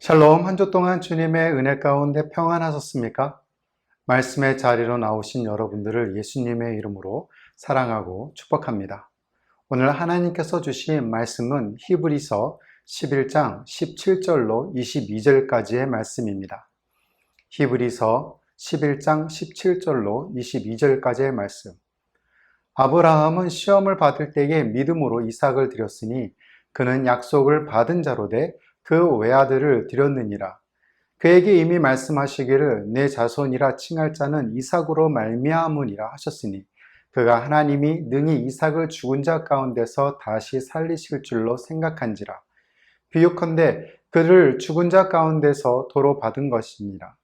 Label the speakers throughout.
Speaker 1: 샬롬 한 주 동안 주님의 은혜 가운데 평안하셨습니까? 말씀의 자리로 나오신 여러분들을 예수님의 이름으로 사랑하고 축복합니다. 오늘 하나님께서 주신 말씀은 히브리서 11장 17절로 22절까지의 말씀입니다. 히브리서 11장 17절로 22절까지의 말씀. 아브라함은 시험을 받을 때에 믿음으로 이삭을 드렸으니 그는 약속을 받은 자로 돼 그 외아들을 드렸느니라. 그에게 이미 말씀하시기를 내 자손이라 칭할 자는 이삭으로 말미암으니라 하셨으니 그가 하나님이 능히 이삭을 죽은 자 가운데서 다시 살리실 줄로 생각한지라. 비유컨대 그를 죽은 자 가운데서 도로 받은 것이니라.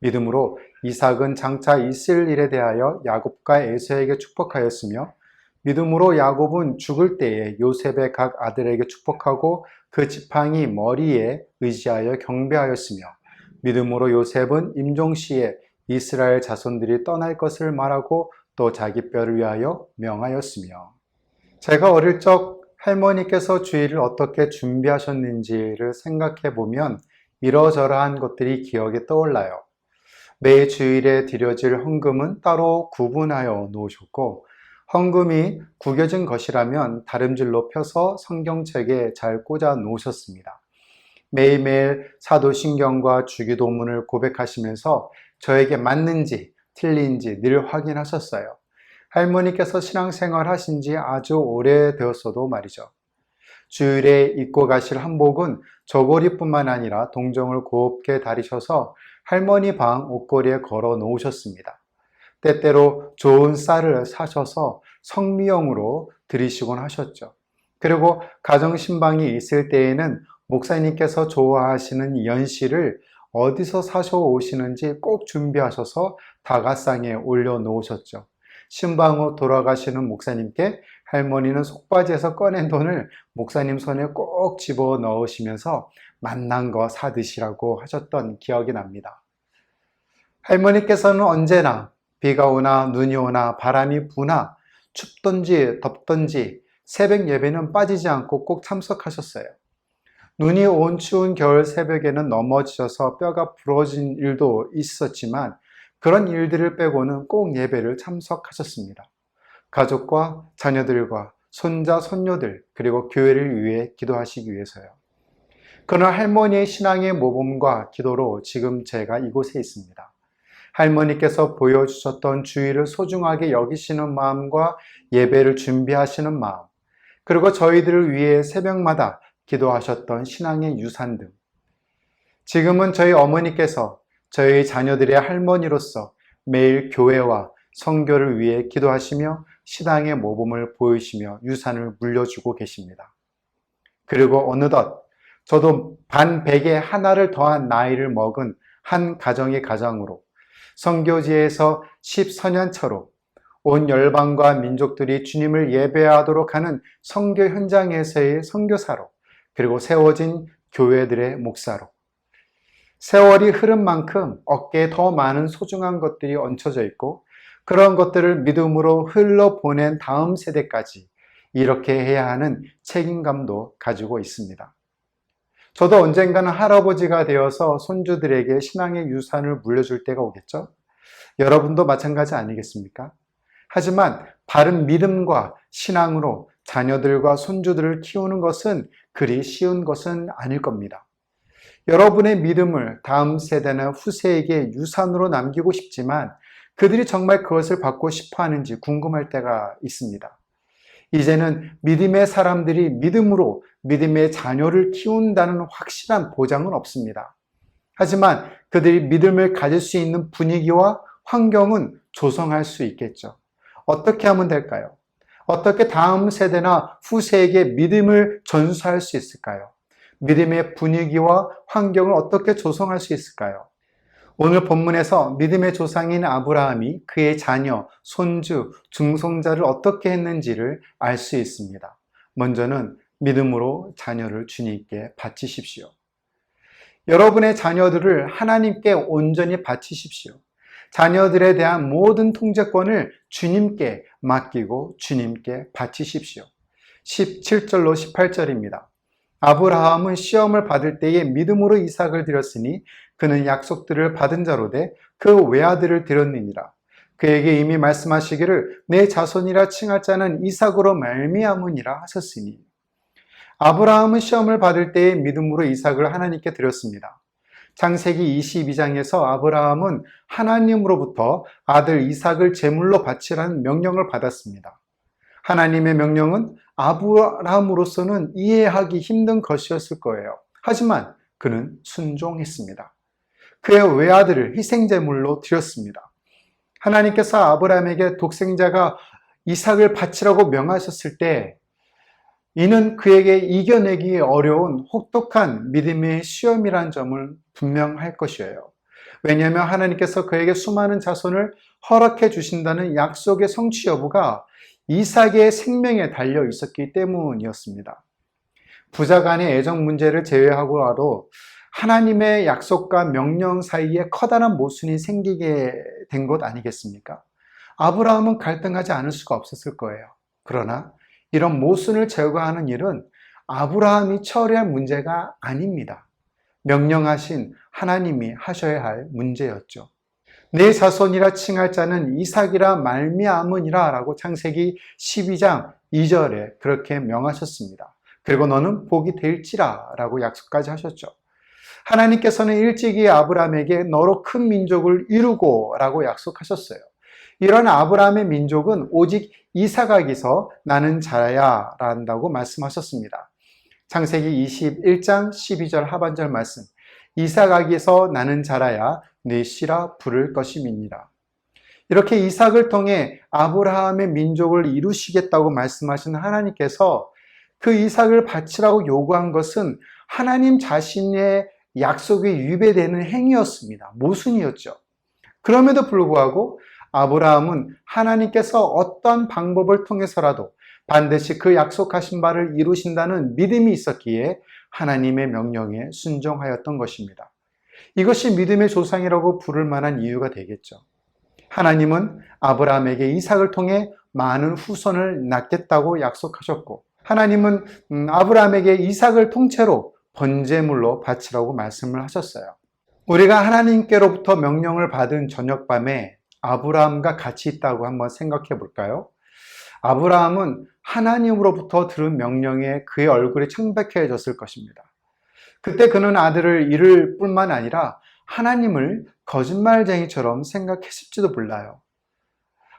Speaker 1: 믿음으로 이삭은 장차 있을 일에 대하여 야곱과 에서에게 축복하였으며 믿음으로 야곱은 죽을 때에 요셉의 각 아들에게 축복하고 그 지팡이 머리에 의지하여 경배하였으며 믿음으로 요셉은 임종 시에 이스라엘 자손들이 떠날 것을 말하고 또 자기 뼈를 위하여 명하였으며 제가 어릴 적 할머니께서 주일을 어떻게 준비하셨는지를 생각해 보면 이러저러한 것들이 기억에 떠올라요. 매 주일에 드려질 헌금은 따로 구분하여 놓으셨고 헌금이 구겨진 것이라면 다름질로 펴서 성경책에 잘 꽂아 놓으셨습니다. 매일매일 사도신경과 주기도문을 고백하시면서 저에게 맞는지 틀린지 늘 확인하셨어요. 할머니께서 신앙생활 하신 지 아주 오래되었어도 말이죠. 주일에 입고 가실 한복은 저고리뿐만 아니라 동정을 곱게 다리셔서 할머니 방 옷걸이에 걸어 놓으셨습니다. 때때로 좋은 쌀을 사셔서 성미용으로 드리시곤 하셨죠. 그리고 가정신방이 있을 때에는 목사님께서 좋아하시는 연시를 어디서 사셔 오시는지 꼭 준비하셔서 다가상에 올려 놓으셨죠. 신방 후 돌아가시는 목사님께 할머니는 속바지에서 꺼낸 돈을 목사님 손에 꼭 집어 넣으시면서 만난 거 사드시라고 하셨던 기억이 납니다. 할머니께서는 언제나 비가 오나 눈이 오나 바람이 부나 춥던지 덥던지 새벽 예배는 빠지지 않고 꼭 참석하셨어요. 눈이 온 추운 겨울 새벽에는 넘어지셔서 뼈가 부러진 일도 있었지만 그런 일들을 빼고는 꼭 예배를 참석하셨습니다. 가족과 자녀들과 손자, 손녀들, 그리고 교회를 위해 기도하시기 위해서요. 그런 할머니의 신앙의 모범과 기도로 지금 제가 이곳에 있습니다. 할머니께서 보여주셨던 주의를 소중하게 여기시는 마음과 예배를 준비하시는 마음, 그리고 저희들을 위해 새벽마다 기도하셨던 신앙의 유산 등. 지금은 저희 어머니께서 저희 자녀들의 할머니로서 매일 교회와 성교를 위해 기도하시며 신앙의 모범을 보이시며 유산을 물려주고 계십니다. 그리고 어느덧 저도 반 백에 하나를 더한 나이를 먹은 한 가정의 가장으로 성교지에서 10서년차로 온 열방과 민족들이 주님을 예배하도록 하는 성교 현장에서의 성교사로 그리고 세워진 교회들의 목사로 세월이 흐른 만큼 어깨에 더 많은 소중한 것들이 얹혀져 있고 그런 것들을 믿음으로 흘러보낸 다음 세대까지 이렇게 해야 하는 책임감도 가지고 있습니다. 저도 언젠가는 할아버지가 되어서 손주들에게 신앙의 유산을 물려줄 때가 오겠죠? 여러분도 마찬가지 아니겠습니까? 하지만 바른 믿음과 신앙으로 자녀들과 손주들을 키우는 것은 그리 쉬운 것은 아닐 겁니다. 여러분의 믿음을 다음 세대나 후세에게 유산으로 남기고 싶지만 그들이 정말 그것을 받고 싶어 하는지 궁금할 때가 있습니다. 이제는 믿음의 사람들이 믿음으로 믿음의 자녀를 키운다는 확실한 보장은 없습니다. 하지만 그들이 믿음을 가질 수 있는 분위기와 환경은 조성할 수 있겠죠. 어떻게 하면 될까요? 어떻게 다음 세대나 후세에게 믿음을 전수할 수 있을까요? 믿음의 분위기와 환경을 어떻게 조성할 수 있을까요? 오늘 본문에서 믿음의 조상인 아브라함이 그의 자녀, 손주, 중송자를 어떻게 했는지를 알 수 있습니다. 먼저는 믿음으로 자녀를 주님께 바치십시오. 여러분의 자녀들을 하나님께 온전히 바치십시오. 자녀들에 대한 모든 통제권을 주님께 맡기고 주님께 바치십시오. 17절로 18절입니다. 아브라함은 시험을 받을 때에 믿음으로 이삭을 드렸으니 그는 약속들을 받은 자로 돼그 외아들을 드렸느니라. 그에게 이미 말씀하시기를 내 자손이라 칭할 자는 이삭으로 말미암으니라 하셨으니 아브라함은 시험을 받을 때에 믿음으로 이삭을 하나님께 드렸습니다. 창세기 22장에서 아브라함은 하나님으로부터 아들 이삭을 제물로 바치라는 명령을 받았습니다. 하나님의 명령은 아브라함으로서는 이해하기 힘든 것이었을 거예요. 하지만 그는 순종했습니다. 그의 외아들을 희생제물로 드렸습니다. 하나님께서 아브라함에게 독생자가 이삭을 바치라고 명하셨을 때 이는 그에게 이겨내기 어려운 혹독한 믿음의 시험이란 점을 분명할 것이에요. 왜냐하면 하나님께서 그에게 수많은 자손을 허락해 주신다는 약속의 성취 여부가 이삭의 생명에 달려 있었기 때문이었습니다. 부자 간의 애정 문제를 제외하고라도 하나님의 약속과 명령 사이에 커다란 모순이 생기게 된 것 아니겠습니까? 아브라함은 갈등하지 않을 수가 없었을 거예요. 그러나 이런 모순을 제거하는 일은 아브라함이 처리할 문제가 아닙니다. 명령하신 하나님이 하셔야 할 문제였죠. 내 자손이라 칭할 자는 이삭이라 말미암으니라 라고 창세기 12장 2절에 그렇게 명하셨습니다. 그리고 너는 복이 될지라 라고 약속까지 하셨죠. 하나님께서는 일찍이 아브라함에게 너로 큰 민족을 이루고 라고 약속하셨어요. 이런 아브라함의 민족은 오직 이사각에서 나는 자야 라한다고 말씀하셨습니다. 창세기 21장 12절 하반절 말씀. 이삭에서 나는 자라야 내 씨라 부를 것임이니라. 이렇게 이삭을 통해 아브라함의 민족을 이루시겠다고 말씀하신 하나님께서 그 이삭을 바치라고 요구한 것은 하나님 자신의 약속에 위배되는 행위였습니다. 모순이었죠. 그럼에도 불구하고 아브라함은 하나님께서 어떤 방법을 통해서라도 반드시 그 약속하신 바를 이루신다는 믿음이 있었기에 하나님의 명령에 순종하였던 것입니다. 이것이 믿음의 조상이라고 부를 만한 이유가 되겠죠. 하나님은 아브라함에게 이삭을 통해 많은 후손을 낳겠다고 약속하셨고, 하나님은 음, 아브라함에게 이삭을 통째로 번제물로 바치라고 말씀을 하셨어요. 우리가 하나님께로부터 명령을 받은 저녁 밤에 아브라함과 같이 있다고 한번 생각해 볼까요? 아브라함은 하나님으로부터 들은 명령에 그의 얼굴이 창백해졌을 것입니다. 그때 그는 아들을 잃을 뿐만 아니라 하나님을 거짓말쟁이처럼 생각했을지도 몰라요.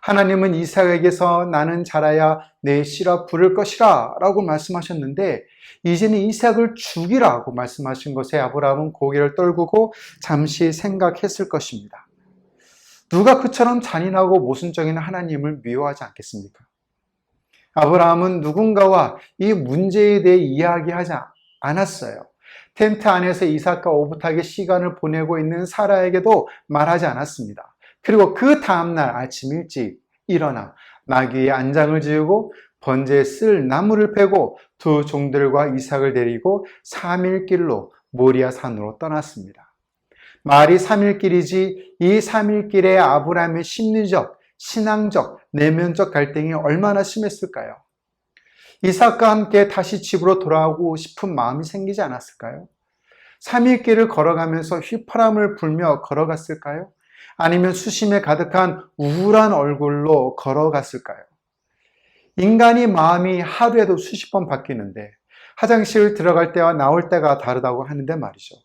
Speaker 1: 하나님은 이삭에게서 나는 자라야 내 씨라 부를 것이라 라고 말씀하셨는데 이제는 이삭을 죽이라고 말씀하신 것에 아브라함은 고개를 떨구고 잠시 생각했을 것입니다. 누가 그처럼 잔인하고 모순적인 하나님을 미워하지 않겠습니까? 아브라함은 누군가와 이 문제에 대해 이야기하지 않았어요. 텐트 안에서 이삭과 오붓하게 시간을 보내고 있는 사라에게도 말하지 않았습니다. 그리고 그 다음날 아침 일찍 일어나 나귀의 안장을 지우고 번제에 쓸 나무를 패고 두 종들과 이삭을 데리고 3일 길로 모리아 산으로 떠났습니다. 말이 3일 길이지 이 3일 길에 아브라함의 심리적, 신앙적, 내면적 갈등이 얼마나 심했을까요? 이삭과 함께 다시 집으로 돌아오고 싶은 마음이 생기지 않았을까요? 3일 길을 걸어가면서 휘파람을 불며 걸어갔을까요? 아니면 수심에 가득한 우울한 얼굴로 걸어갔을까요? 인간이 마음이 하루에도 수십 번 바뀌는데 화장실 들어갈 때와 나올 때가 다르다고 하는데 말이죠.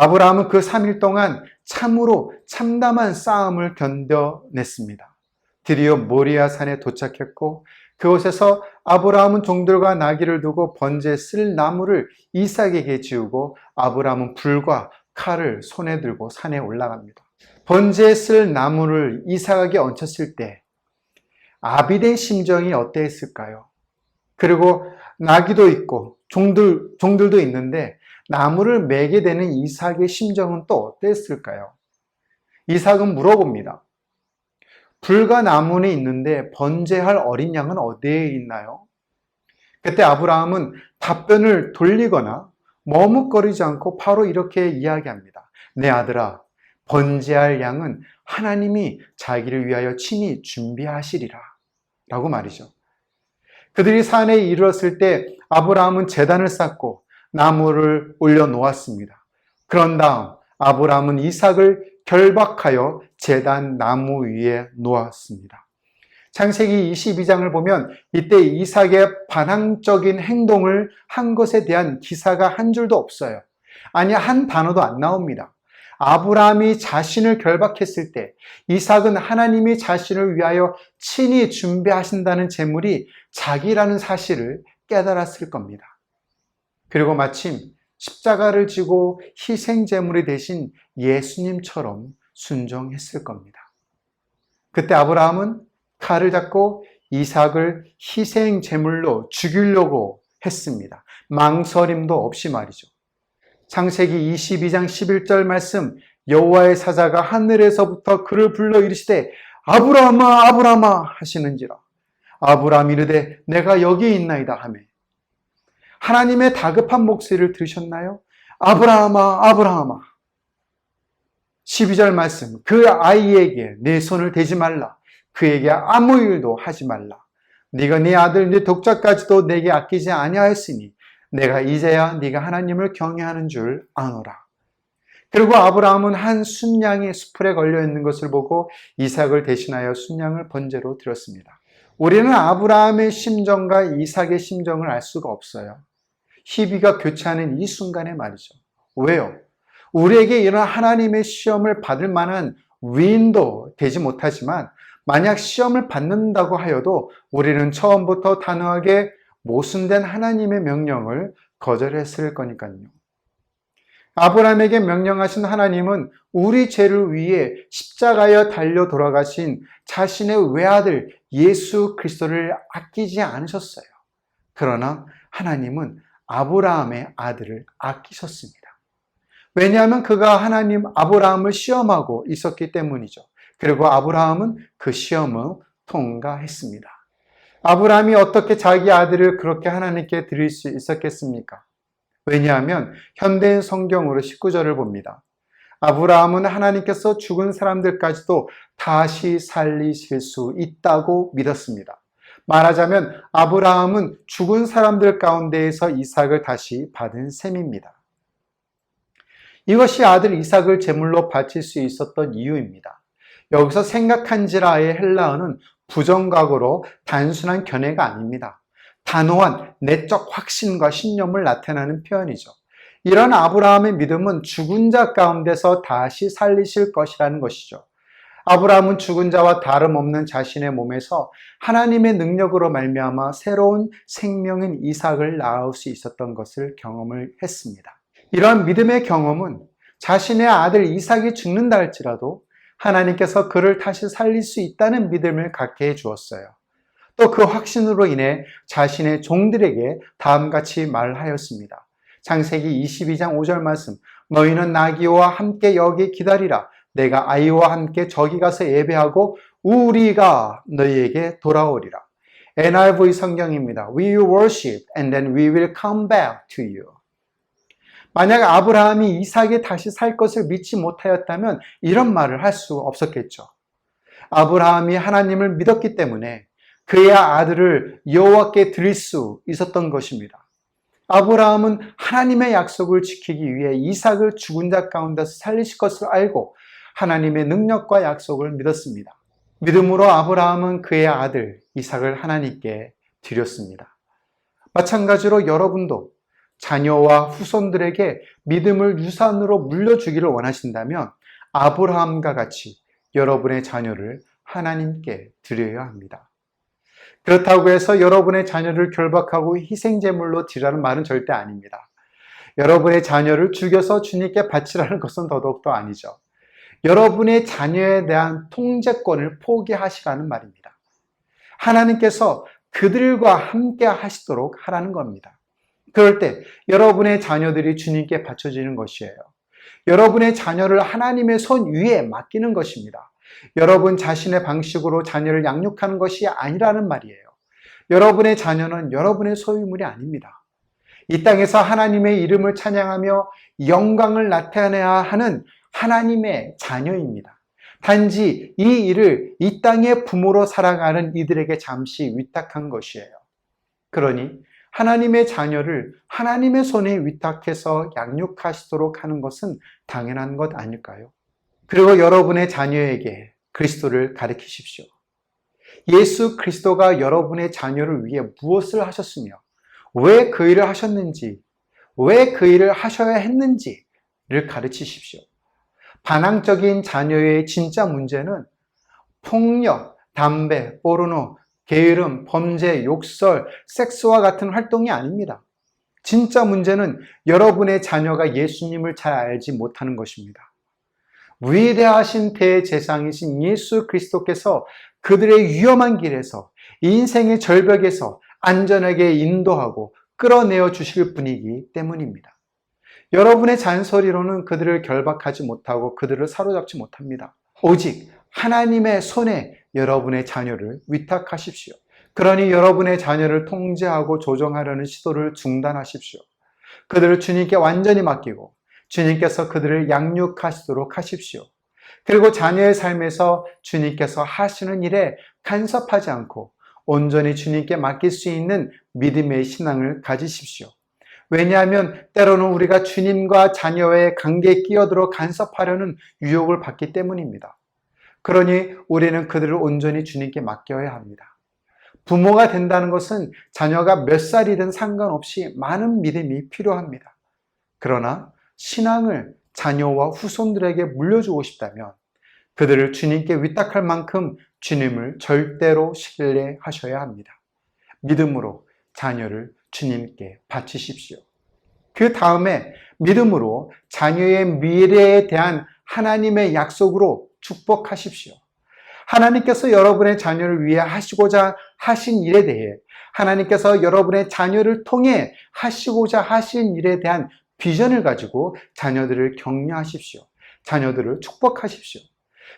Speaker 1: 아브라함은 그 3일 동안 참으로 참담한 싸움을 견뎌냈습니다. 드디어 모리아 산에 도착했고 그곳에서 아브라함은 종들과 나귀를 두고 번제 쓸 나무를 이삭에게 지우고 아브라함은 불과 칼을 손에 들고 산에 올라갑니다. 번제에 쓸 나무를 이삭에게 얹혔을 때 아비의 심정이 어땠을까요? 그리고 나귀도 있고 종들, 종들도 있는데 나무를 매게 되는 이삭의 심정은 또 어땠을까요? 이삭은 물어봅니다. 불과 나무는 있는데 번제할 어린 양은 어디에 있나요? 그때 아브라함은 답변을 돌리거나 머뭇거리지 않고 바로 이렇게 이야기합니다. 내 아들아, 번제할 양은 하나님이 자기를 위하여 친히 준비하시리라. 라고 말이죠. 그들이 산에 이르렀을 때 아브라함은 재단을 쌓고 나무를 올려놓았습니다. 그런 다음 아브라함은 이삭을 결박하여 제단 나무 위에 놓았습니다. 창세기 22장을 보면 이때 이삭의 반항적인 행동을 한 것에 대한 기사가 한 줄도 없어요. 아니, 한 단어도 안 나옵니다. 아브라함이 자신을 결박했을 때 이삭은 하나님이 자신을 위하여 친히 준비하신다는 재물이 자기라는 사실을 깨달았을 겁니다. 그리고 마침 십자가를 지고 희생 제물이 대신 예수님처럼 순종했을 겁니다. 그때 아브라함은 칼을 잡고 이삭을 희생 제물로 죽이려고 했습니다. 망설임도 없이 말이죠. 창세기 22장 11절 말씀 여호와의 사자가 하늘에서부터 그를 불러 이르시되 아브라함아 아브라함아 하시는지라 아브라함 이르되 내가 여기 있나이다 하매 하나님의 다급한 목소리를 들으셨나요? 아브라함아 아브라함아 12절 말씀 그 아이에게 내 손을 대지 말라 그에게 아무 일도 하지 말라 네가 네 아들 네 독자까지도 내게 아끼지 아니하였으니 내가 이제야 네가 하나님을 경외하는 줄 아노라. 그리고 아브라함은 한 순양이 수풀에 걸려 있는 것을 보고 이삭을 대신하여 순양을 번제로 드렸습니다. 우리는 아브라함의 심정과 이삭의 심정을 알 수가 없어요. 희비가 교차하는 이 순간에 말이죠. 왜요? 우리에게 이런 하나님의 시험을 받을 만한 위인도 되지 못하지만 만약 시험을 받는다고 하여도 우리는 처음부터 단호하게 모순된 하나님의 명령을 거절했을 거니까요. 아브라함에게 명령하신 하나님은 우리 죄를 위해 십자가에 달려 돌아가신 자신의 외아들 예수 그리스도를 아끼지 않으셨어요. 그러나 하나님은 아브라함의 아들을 아끼셨습니다. 왜냐하면 그가 하나님 아브라함을 시험하고 있었기 때문이죠. 그리고 아브라함은 그 시험을 통과했습니다. 아브라함이 어떻게 자기 아들을 그렇게 하나님께 드릴 수 있었겠습니까? 왜냐하면 현대인 성경으로 19절을 봅니다. 아브라함은 하나님께서 죽은 사람들까지도 다시 살리실 수 있다고 믿었습니다. 말하자면 아브라함은 죽은 사람들 가운데에서 이삭을 다시 받은 셈입니다. 이것이 아들 이삭을 제물로 바칠 수 있었던 이유입니다. 여기서 생각한지라의 헬라어는 부정각으로 단순한 견해가 아닙니다. 단호한 내적 확신과 신념을 나타내는 표현이죠. 이런 아브라함의 믿음은 죽은 자 가운데서 다시 살리실 것이라는 것이죠. 아브라함은 죽은 자와 다름없는 자신의 몸에서 하나님의 능력으로 말미암아 새로운 생명인 이삭을 낳을 수 있었던 것을 경험을 했습니다. 이러한 믿음의 경험은 자신의 아들 이삭이 죽는다 할지라도 하나님께서 그를 다시 살릴 수 있다는 믿음을 갖게 해 주었어요. 또 그 확신으로 인해 자신의 종들에게 다음같이 말하였습니다. 창세기 22장 5절 말씀 너희는 나귀와 함께 여기 기다리라 내가 아이와 함께 저기 가서 예배하고 우리가 너희에게 돌아오리라. NIV 성경입니다. We will worship and then we will come back to you. 만약 아브라함이 이삭이 다시 살 것을 믿지 못하였다면 이런 말을 할 수 없었겠죠. 아브라함이 하나님을 믿었기 때문에 그의 아들을 여호와께 드릴 수 있었던 것입니다. 아브라함은 하나님의 약속을 지키기 위해 이삭을 죽은 자 가운데서 살리실 것을 알고 하나님의 능력과 약속을 믿었습니다. 믿음으로 아브라함은 그의 아들 이삭을 하나님께 드렸습니다. 마찬가지로 여러분도 자녀와 후손들에게 믿음을 유산으로 물려주기를 원하신다면 아브라함과 같이 여러분의 자녀를 하나님께 드려야 합니다. 그렇다고 해서 여러분의 자녀를 결박하고 희생제물로 드리라는 말은 절대 아닙니다. 여러분의 자녀를 죽여서 주님께 바치라는 것은 더더욱더 아니죠. 여러분의 자녀에 대한 통제권을 포기하시라는 말입니다. 하나님께서 그들과 함께 하시도록 하라는 겁니다. 그럴 때 여러분의 자녀들이 주님께 바쳐지는 것이에요. 여러분의 자녀를 하나님의 손 위에 맡기는 것입니다. 여러분 자신의 방식으로 자녀를 양육하는 것이 아니라는 말이에요. 여러분의 자녀는 여러분의 소유물이 아닙니다. 이 땅에서 하나님의 이름을 찬양하며 영광을 나타내야 하는 하나님의 자녀입니다. 단지 이 일을 이 땅의 부모로 살아가는 이들에게 잠시 위탁한 것이에요. 그러니 하나님의 자녀를 하나님의 손에 위탁해서 양육하시도록 하는 것은 당연한 것 아닐까요? 그리고 여러분의 자녀에게 그리스도를 가르치십시오. 예수 그리스도가 여러분의 자녀를 위해 무엇을 하셨으며 왜 그 일을 하셨는지, 왜 그 일을 하셔야 했는지를 가르치십시오. 반항적인 자녀의 진짜 문제는 폭력, 담배, 포르노, 게으름, 범죄, 욕설, 섹스와 같은 활동이 아닙니다. 진짜 문제는 여러분의 자녀가 예수님을 잘 알지 못하는 것입니다. 위대하신 대제상이신 예수 그리스도께서 그들의 위험한 길에서 인생의 절벽에서 안전하게 인도하고 끌어내어 주실 분이기 때문입니다. 여러분의 잔소리로는 그들을 결박하지 못하고 그들을 사로잡지 못합니다. 오직 하나님의 손에 여러분의 자녀를 위탁하십시오. 그러니 여러분의 자녀를 통제하고 조정하려는 시도를 중단하십시오. 그들을 주님께 완전히 맡기고 주님께서 그들을 양육하시도록 하십시오. 그리고 자녀의 삶에서 주님께서 하시는 일에 간섭하지 않고 온전히 주님께 맡길 수 있는 믿음의 신앙을 가지십시오. 왜냐하면 때로는 우리가 주님과 자녀의 관계에 끼어들어 간섭하려는 유혹을 받기 때문입니다. 그러니 우리는 그들을 온전히 주님께 맡겨야 합니다. 부모가 된다는 것은 자녀가 몇 살이든 상관없이 많은 믿음이 필요합니다. 그러나 신앙을 자녀와 후손들에게 물려주고 싶다면 그들을 주님께 위탁할 만큼 주님을 절대로 신뢰하셔야 합니다. 믿음으로 자녀를 주님께 바치십시오. 그 다음에 믿음으로 자녀의 미래에 대한 하나님의 약속으로 축복하십시오. 하나님께서 여러분의 자녀를 위해 하시고자 하신 일에 대해 하나님께서 여러분의 자녀를 통해 하시고자 하신 일에 대한 비전을 가지고 자녀들을 격려하십시오. 자녀들을 축복하십시오.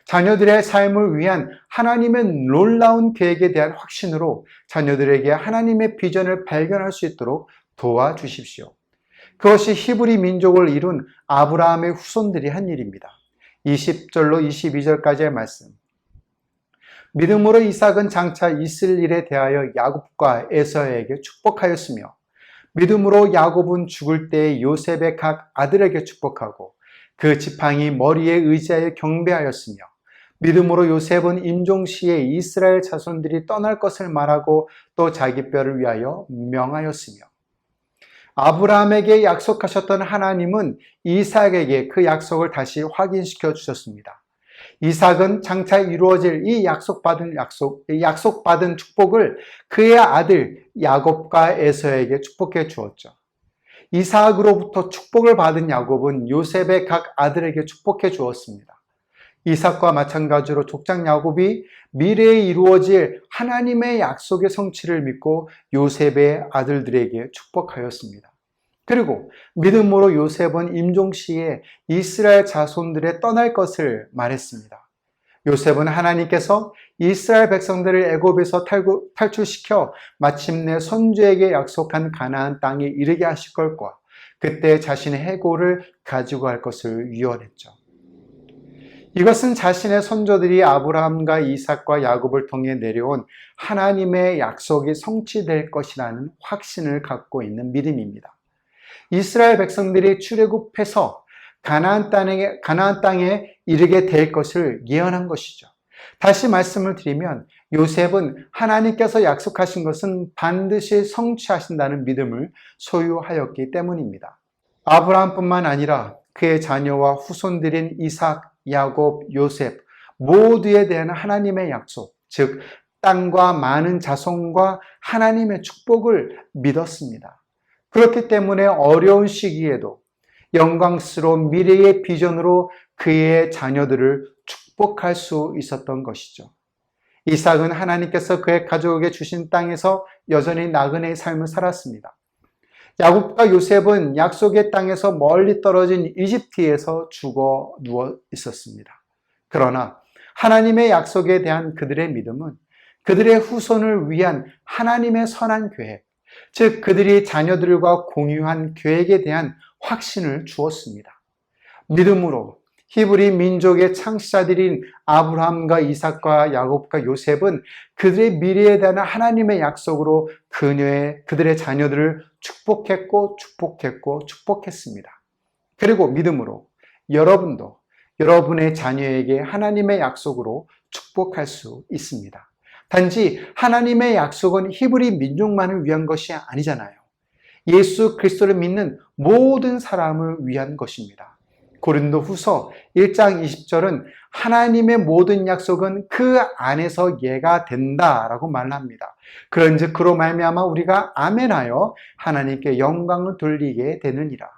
Speaker 1: 자녀들의 삶을 위한 하나님의 놀라운 계획에 대한 확신으로 자녀들에게 하나님의 비전을 발견할 수 있도록 도와주십시오. 그것이 히브리 민족을 이룬 아브라함의 후손들이 한 일입니다. 20절로 22절까지의 말씀. 믿음으로 이삭은 장차 있을 일에 대하여 야곱과 에서에게 축복하였으며 믿음으로 야곱은 죽을 때 요셉의 각 아들에게 축복하고 그 지팡이 머리에 의지하여 경배하였으며 믿음으로 요셉은 임종 시에 이스라엘 자손들이 떠날 것을 말하고 또 자기 뼈를 위하여 명하였으며 아브라함에게 약속하셨던 하나님은 이삭에게 그 약속을 다시 확인시켜 주셨습니다. 이삭은 장차 이루어질 이 약속받은 약속, 약속받은 축복을 그의 아들 야곱과 에서에게 축복해 주었죠. 이삭으로부터 축복을 받은 야곱은 요셉의 각 아들에게 축복해 주었습니다. 이삭과 마찬가지로 족장 야곱이 미래에 이루어질 하나님의 약속의 성취를 믿고 요셉의 아들들에게 축복하였습니다. 그리고 믿음으로 요셉은 임종 시에 이스라엘 자손들의 떠날 것을 말했습니다. 요셉은 하나님께서 이스라엘 백성들을 애굽에서 탈출시켜 마침내 선주에게 약속한 가나안 땅에 이르게 하실 것과 그때 자신의 해고를 가지고 갈 것을 유언했죠. 이것은 자신의 선조들이 아브라함과 이삭과 야곱을 통해 내려온 하나님의 약속이 성취될 것이라는 확신을 갖고 있는 믿음입니다. 이스라엘 백성들이 출애굽해서 가나안 땅에 가나안 땅에 이르게 될 것을 예언한 것이죠. 다시 말씀을 드리면 요셉은 하나님께서 약속하신 것은 반드시 성취하신다는 믿음을 소유하였기 때문입니다. 아브라함뿐만 아니라 그의 자녀와 후손들인 이삭, 야곱, 요셉 모두에 대한 하나님의 약속, 즉 땅과 많은 자손과 하나님의 축복을 믿었습니다. 그렇기 때문에 어려운 시기에도 영광스러운 미래의 비전으로 그의 자녀들을 축복할 수 있었던 것이죠. 이삭은 하나님께서 그의 가족에게 주신 땅에서 여전히 나그네의 삶을 살았습니다. 야곱과 요셉은 약속의 땅에서 멀리 떨어진 이집트에서 죽어 누워 있었습니다. 그러나 하나님의 약속에 대한 그들의 믿음은 그들의 후손을 위한 하나님의 선한 계획, 즉 그들이 자녀들과 공유한 계획에 대한 확신을 주었습니다. 믿음으로 히브리 민족의 창시자들인 아브라함과 이삭과 야곱과 요셉은 그들의 미래에 대한 하나님의 약속으로 그녀의 그들의 자녀들을 축복했고 축복했고 축복했습니다. 그리고 믿음으로 여러분도 여러분의 자녀에게 하나님의 약속으로 축복할 수 있습니다. 단지 하나님의 약속은 히브리 민족만을 위한 것이 아니잖아요. 예수 그리스도를 믿는 모든 사람을 위한 것입니다. 고린도 후서 1장 20절은 하나님의 모든 약속은 그 안에서 예가 된다라고 말합니다. 그런즉 그로 말미암아 우리가 아멘하여 하나님께 영광을 돌리게 되느니라.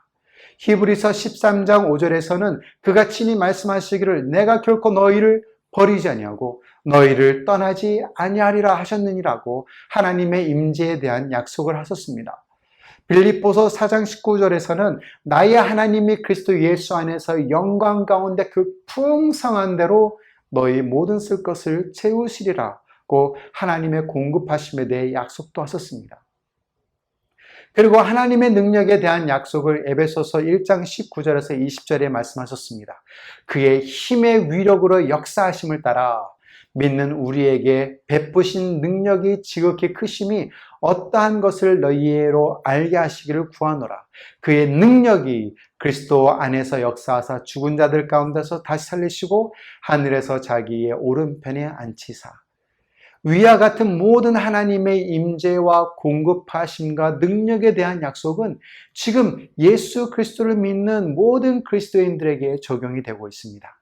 Speaker 1: 히브리서 13장 5절에서는 그가 친히 말씀하시기를 내가 결코 너희를 버리지 아니하고 너희를 떠나지 아니하리라 하셨느니라고 하나님의 임재에 대한 약속을 하셨습니다. 빌립보서 4장 19절에서는 나의 하나님이 그리스도 예수 안에서 영광 가운데 그 풍성한 대로 너희 모든 쓸 것을 채우시리라고 하나님의 공급하심에 대해 약속도 하셨습니다. 그리고 하나님의 능력에 대한 약속을 에베소서 1장 19절에서 20절에 말씀하셨습니다. 그의 힘의 위력으로 역사하심을 따라 믿는 우리에게 베푸신 능력이 지극히 크심이 어떠한 것을 너희로 알게 하시기를 구하노라. 그의 능력이 그리스도 안에서 역사하사 죽은 자들 가운데서 다시 살리시고 하늘에서 자기의 오른편에 앉히사 위와 같은 모든 하나님의 임재와 공급하심과 능력에 대한 약속은 지금 예수 그리스도를 믿는 모든 그리스도인들에게 적용이 되고 있습니다.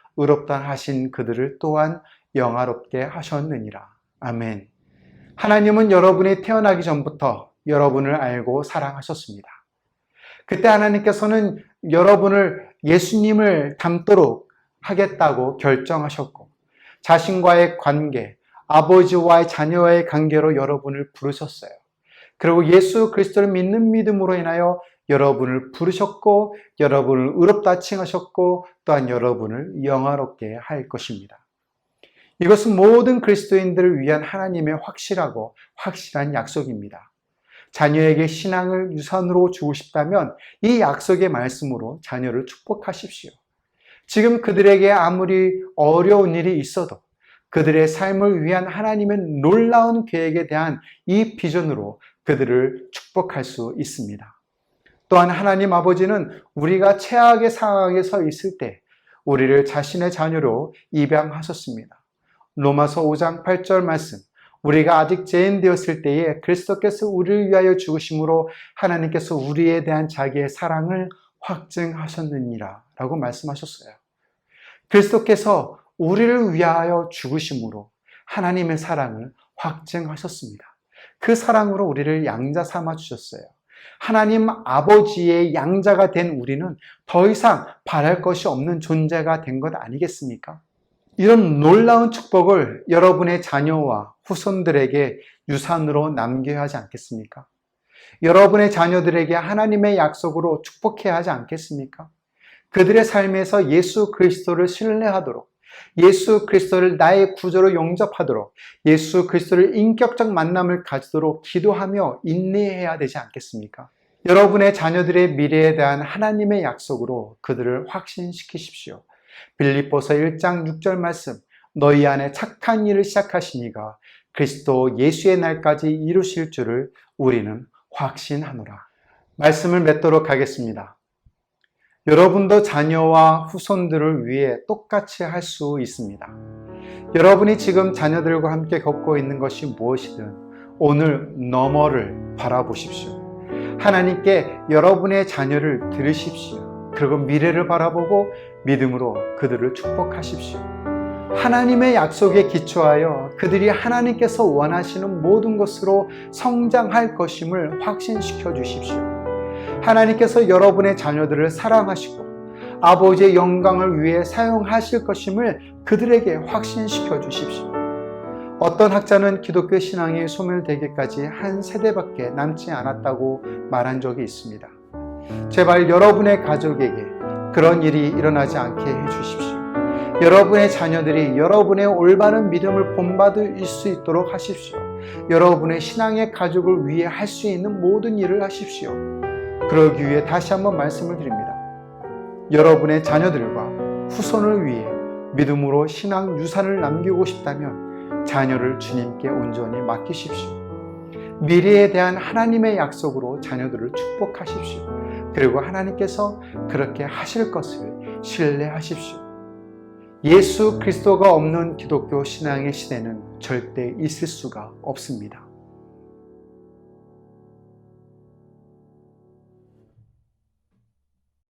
Speaker 1: 의롭다 하신 그들을 또한 영화롭게 하셨느니라. 아멘. 하나님은 여러분이 태어나기 전부터 여러분을 알고 사랑하셨습니다. 그때 하나님께서는 여러분을 예수님을 닮도록 하겠다고 결정하셨고, 자신과의 관계, 아버지와의 자녀와의 관계로 여러분을 부르셨어요. 그리고 예수 그리스도를 믿는 믿음으로 인하여 여러분을 부르셨고, 여러분을 의롭다 칭하셨고, 또한 여러분을 영화롭게 할 것입니다. 이것은 모든 그리스도인들을 위한 하나님의 확실하고 확실한 약속입니다. 자녀에게 신앙을 유산으로 주고 싶다면 이 약속의 말씀으로 자녀를 축복하십시오. 지금 그들에게 아무리 어려운 일이 있어도 그들의 삶을 위한 하나님의 놀라운 계획에 대한 이 비전으로 그들을 축복할 수 있습니다. 또한 하나님 아버지는 우리가 최악의 상황에 서 있을 때 우리를 자신의 자녀로 입양하셨습니다. 로마서 5장 8절 말씀. 우리가 아직 죄인 되었을 때에 그리스도께서 우리를 위하여 죽으심으로 하나님께서 우리에 대한 자기의 사랑을 확증하셨느니라 라고 말씀하셨어요. 그리스도께서 우리를 위하여 죽으심으로 하나님의 사랑을 확증하셨습니다. 그 사랑으로 우리를 양자 삼아 주셨어요. 하나님 아버지의 양자가 된 우리는 더 이상 바랄 것이 없는 존재가 된 것 아니겠습니까? 이런 놀라운 축복을 여러분의 자녀와 후손들에게 유산으로 남겨야 하지 않겠습니까? 여러분의 자녀들에게 하나님의 약속으로 축복해야 하지 않겠습니까? 그들의 삶에서 예수 그리스도를 신뢰하도록 예수 그리스도를 나의 구조로 영접하도록 예수 그리스도를 인격적 만남을 가지도록 기도하며 인내해야 되지 않겠습니까? 여러분의 자녀들의 미래에 대한 하나님의 약속으로 그들을 확신시키십시오. 빌립보서 1장 6절 말씀 너희 안에 착한 일을 시작하시니가 그리스도 예수의 날까지 이루실 줄을 우리는 확신하노라. 말씀을 맺도록 하겠습니다. 여러분도 자녀와 후손들을 위해 똑같이 할 수 있습니다. 여러분이 지금 자녀들과 함께 겪고 있는 것이 무엇이든 오늘 너머를 바라보십시오. 하나님께 여러분의 자녀를 들으십시오. 그리고 미래를 바라보고 믿음으로 그들을 축복하십시오. 하나님의 약속에 기초하여 그들이 하나님께서 원하시는 모든 것으로 성장할 것임을 확신시켜 주십시오. 하나님께서 여러분의 자녀들을 사랑하시고 아버지의 영광을 위해 사용하실 것임을 그들에게 확신시켜 주십시오. 어떤 학자는 기독교 신앙이 소멸되기까지 한 세대밖에 남지 않았다고 말한 적이 있습니다. 제발 여러분의 가족에게 그런 일이 일어나지 않게 해 주십시오. 여러분의 자녀들이 여러분의 올바른 믿음을 본받을 수 있도록 하십시오. 여러분의 신앙의 가족을 위해 할 수 있는 모든 일을 하십시오. 그러기 위해 다시 한번 말씀을 드립니다. 여러분의 자녀들과 후손을 위해 믿음으로 신앙 유산을 남기고 싶다면 자녀를 주님께 온전히 맡기십시오. 미래에 대한 하나님의 약속으로 자녀들을 축복하십시오. 그리고 하나님께서 그렇게 하실 것을 신뢰하십시오. 예수 그리스도가 없는 기독교 신앙의 시대는 절대 있을 수가 없습니다.